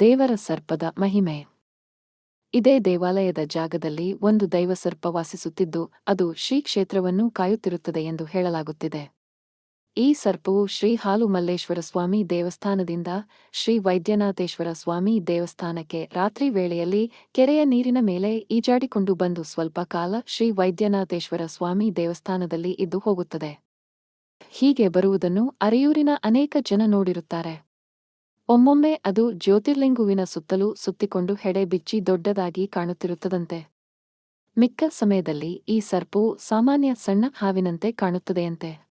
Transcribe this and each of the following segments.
ದೇವರ ಸರ್ಪದ ಮಹಿಮೆ. ಇದೇ ದೇವಾಲಯದ ಜಾಗದಲ್ಲಿ ಒಂದು ದೈವ ಸರ್ಪ ವಾಸಿಸುತ್ತಿದ್ದು, ಅದು ಶ್ರೀ ಕ್ಷೇತ್ರವನ್ನು ಕಾಯುತ್ತಿರುತ್ತದೆ ಎಂದು ಹೇಳಲಾಗುತ್ತಿದೆ. ಈ ಸರ್ಪವು ಶ್ರೀ ಹಾಲು ಮಲ್ಲೇಶ್ವರ ಸ್ವಾಮಿ ದೇವಸ್ಥಾನದಿಂದ ಶ್ರೀ ವೈದ್ಯನಾಥೇಶ್ವರ ಸ್ವಾಮಿ ದೇವಸ್ಥಾನಕ್ಕೆ ರಾತ್ರಿ ವೇಳೆಯಲ್ಲಿ ಕೆರೆಯ ನೀರಿನ ಮೇಲೆ ಈಜಾಡಿಕೊಂಡು ಬಂದು ಸ್ವಲ್ಪ ಕಾಲ ಶ್ರೀ ವೈದ್ಯನಾಥೇಶ್ವರ ಸ್ವಾಮಿ ದೇವಸ್ಥಾನದಲ್ಲಿ ಇದ್ದು ಹೋಗುತ್ತದೆ. ಹೀಗೆ ಬರುವುದನ್ನು ಅರೆಯೂರಿನ ಅನೇಕ ಜನ ನೋಡಿರುತ್ತಾರೆ. ಒಮ್ಮೊಮ್ಮೆ ಅದು ಜ್ಯೋತಿರ್ಲಿಂಗುವಿನ ಸುತ್ತಲೂ ಸುತ್ತಿಕೊಂಡು ಹೆಡೆ ಬಿಚ್ಚಿ ದೊಡ್ಡದಾಗಿ ಕಾಣುತ್ತಿರುತ್ತದಂತೆ. ಮಿಕ್ಕ ಸಮಯದಲ್ಲಿ ಈ ಸರ್ಪವು ಸಾಮಾನ್ಯ ಸಣ್ಣ ಹಾವಿನಂತೆ ಕಾಣುತ್ತದೆಯಂತೆ.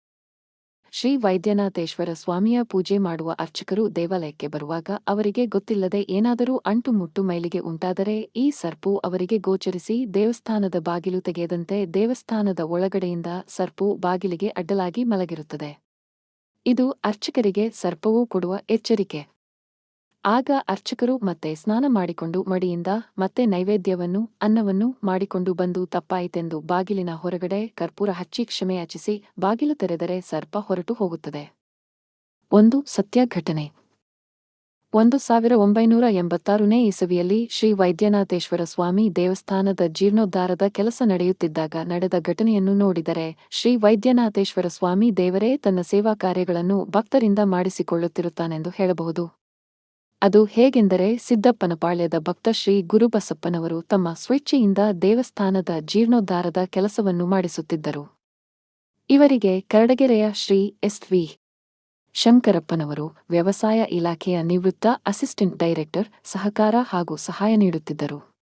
ಶ್ರೀ ವೈದ್ಯನಾಥೇಶ್ವರ ಸ್ವಾಮಿಯ ಪೂಜೆ ಮಾಡುವ ಅರ್ಚಕರು ದೇವಾಲಯಕ್ಕೆ ಬರುವಾಗ ಅವರಿಗೆ ಗೊತ್ತಿಲ್ಲದೆ ಏನಾದರೂ ಅಂಟುಮುಟ್ಟು ಮೈಲಿಗೆ ಉಂಟಾದರೆ ಈ ಸರ್ಪು ಅವರಿಗೆ ಗೋಚರಿಸಿ ದೇವಸ್ಥಾನದ ಬಾಗಿಲು ತೆಗೆಯದಂತೆ ದೇವಸ್ಥಾನದ ಒಳಗಡೆಯಿಂದ ಸರ್ಪು ಬಾಗಿಲಿಗೆ ಅಡ್ಡಲಾಗಿ ಮಲಗಿರುತ್ತದೆ. ಇದು ಅರ್ಚಕರಿಗೆ ಸರ್ಪವೂ ಕೊಡುವ ಎಚ್ಚರಿಕೆ. ಆಗ ಅರ್ಚಕರು ಮತ್ತೆ ಸ್ನಾನ ಮಾಡಿಕೊಂಡು ಮಡಿಯಿಂದ ಮತ್ತೆ ನೈವೇದ್ಯವನ್ನು, ಅನ್ನವನ್ನು ಮಾಡಿಕೊಂಡು ಬಂದು ತಪ್ಪಾಯಿತೆಂದು ಬಾಗಿಲಿನ ಹೊರಗಡೆ ಕರ್ಪೂರ ಹಚ್ಚಿ ಕ್ಷಮೆಯಾಚಿಸಿ ಬಾಗಿಲು ತೆರೆದರೆ ಸರ್ಪ ಹೊರಟು ಹೋಗುತ್ತದೆ. ಒಂದು ಸತ್ಯ ಘಟನೆ ಒಂದು ಸಾವಿರ ಒಂಬೈನೂರ ಎಂಬತ್ತಾರನೇ ಇಸವಿಯಲ್ಲಿ ಶ್ರೀ ವೈದ್ಯನಾಥೇಶ್ವರ ಸ್ವಾಮಿ ದೇವಸ್ಥಾನದ ಜೀರ್ಣೋದ್ಧಾರದ ಕೆಲಸ ನಡೆಯುತ್ತಿದ್ದಾಗ ನಡೆದ ಘಟನೆಯನ್ನು ನೋಡಿದರೆ ಶ್ರೀ ವೈದ್ಯನಾಥೇಶ್ವರ ಸ್ವಾಮಿ ದೇವರೇ ತನ್ನ ಸೇವಾ ಕಾರ್ಯಗಳನ್ನು ಭಕ್ತರಿಂದ ಮಾಡಿಸಿಕೊಳ್ಳುತ್ತಿರುತ್ತಾನೆಂದು ಹೇಳಬಹುದು. ಅದು ಹೇಗೆಂದರೆ ಸಿದ್ದಪ್ಪನ ಪಾಳ್ಯದ ಭಕ್ತ ಶ್ರೀ ಗುರುಬಸಪ್ಪನವರು ತಮ್ಮ ಸ್ವೇಚ್ಛೆಯಿಂದ ದೇವಸ್ಥಾನದ ಜೀರ್ಣೋದ್ಧಾರದ ಕೆಲಸವನ್ನು ಮಾಡಿಸುತ್ತಿದ್ದರು. ಇವರಿಗೆ ಕರಡಗೆರೆಯ ಶ್ರೀ ಎಸ್ ವಿ ಶಂಕರಪ್ಪನವರು, ವ್ಯವಸಾಯ ಇಲಾಖೆಯ ನಿವೃತ್ತ ಅಸಿಸ್ಟೆಂಟ್ ಡೈರೆಕ್ಟರ್, ಸಹಕಾರ ಹಾಗೂ ಸಹಾಯ ನೀಡುತ್ತಿದ್ದರು.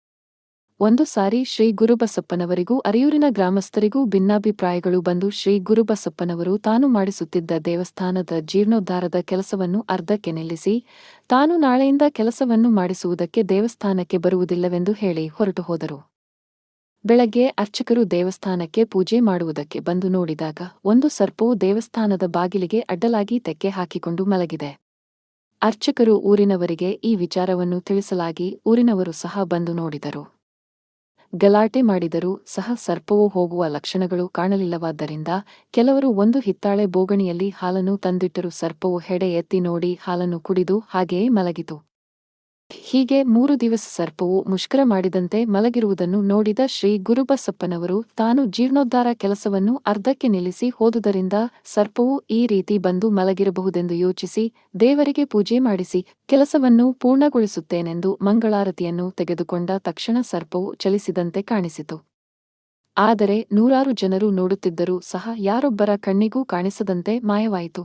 ಒಂದು ಸಾರಿ ಶ್ರೀ ಗುರುಬಸಪ್ಪನವರಿಗೂ, ಅರಿಯೂರಿನ ಗ್ರಾಮಸ್ಥರಿಗೂ ಭಿನ್ನಾಭಿಪ್ರಾಯಗಳು ಬಂದು ಶ್ರೀ ಗುರುಬಸಪ್ಪನವರು ತಾನು ಮಾಡಿಸುತ್ತಿದ್ದ ದೇವಸ್ಥಾನದ ಜೀರ್ಣೋದ್ಧಾರದ ಕೆಲಸವನ್ನು ಅರ್ಧಕ್ಕೆ ನಿಲ್ಲಿಸಿ, ತಾನು ನಾಳೆಯಿಂದ ಕೆಲಸವನ್ನು ಮಾಡಿಸುವುದಕ್ಕೆ ದೇವಸ್ಥಾನಕ್ಕೆ ಬರುವುದಿಲ್ಲವೆಂದು ಹೇಳಿ ಹೊರಟು ಹೋದರು. ಬೆಳಗ್ಗೆ ಅರ್ಚಕರು ದೇವಸ್ಥಾನಕ್ಕೆ ಪೂಜೆ ಮಾಡುವುದಕ್ಕೆ ಬಂದು ನೋಡಿದಾಗ ಒಂದು ಸರ್ಪವು ದೇವಸ್ಥಾನದ ಬಾಗಿಲಿಗೆ ಅಡ್ಡಲಾಗಿ ತೆಕ್ಕೆ ಹಾಕಿಕೊಂಡು ಮಲಗಿದೆ. ಅರ್ಚಕರು ಊರಿನವರಿಗೆ ಈ ವಿಚಾರವನ್ನು ತಿಳಿಸಲಾಗಿ ಊರಿನವರು ಸಹ ಬಂದು ನೋಡಿದರು. ಗಲಾಟೆ ಮಾಡಿದರೂ ಸಹ ಸರ್ಪವು ಹೋಗುವ ಲಕ್ಷಣಗಳು ಕಾಣಲಿಲ್ಲವಾದ್ದರಿಂದ ಕೆಲವರು ಒಂದು ಹಿತ್ತಾಳೆ ಬೋಗಣಿಯಲ್ಲಿ ಹಾಲನ್ನು ತಂದಿಟ್ಟರು ಸರ್ಪವು ಹೆಡೆ ಎತ್ತಿ ನೋಡಿ ಹಾಲನ್ನು ಕುಡಿದು ಹಾಗೆಯೇ ಮಲಗಿತು. ಹೀಗೆ ಮೂರು ದಿವಸ ಸರ್ಪವು ಮುಷ್ಕರ ಮಾಡಿದಂತೆ ಮಲಗಿರುವುದನ್ನು ನೋಡಿದ ಶ್ರೀ ಗುರುಬಸಪ್ಪನವರು ತಾನು ಜೀರ್ಣೋದ್ಧಾರ ಕೆಲಸವನ್ನು ಅರ್ಧಕ್ಕೆ ನಿಲ್ಲಿಸಿ ಹೋದುದರಿಂದ ಸರ್ಪವು ಈ ರೀತಿ ಬಂದು ಮಲಗಿರಬಹುದೆಂದು ಯೋಚಿಸಿ ದೇವರಿಗೆ ಪೂಜೆ ಮಾಡಿಸಿ ಕೆಲಸವನ್ನು ಪೂರ್ಣಗೊಳಿಸುತ್ತೇನೆಂದು ಮಂಗಳಾರತಿಯನ್ನು ತೆಗೆದುಕೊಂಡ ತಕ್ಷಣ ಸರ್ಪವು ಚಲಿಸಿದಂತೆ ಕಾಣಿಸಿತು. ಆದರೆ ನೂರಾರು ಜನರು ನೋಡುತ್ತಿದ್ದರೂ ಸಹ ಯಾರೊಬ್ಬರ ಕಣ್ಣಿಗೂ ಕಾಣಿಸದಂತೆ ಮಾಯವಾಯಿತು.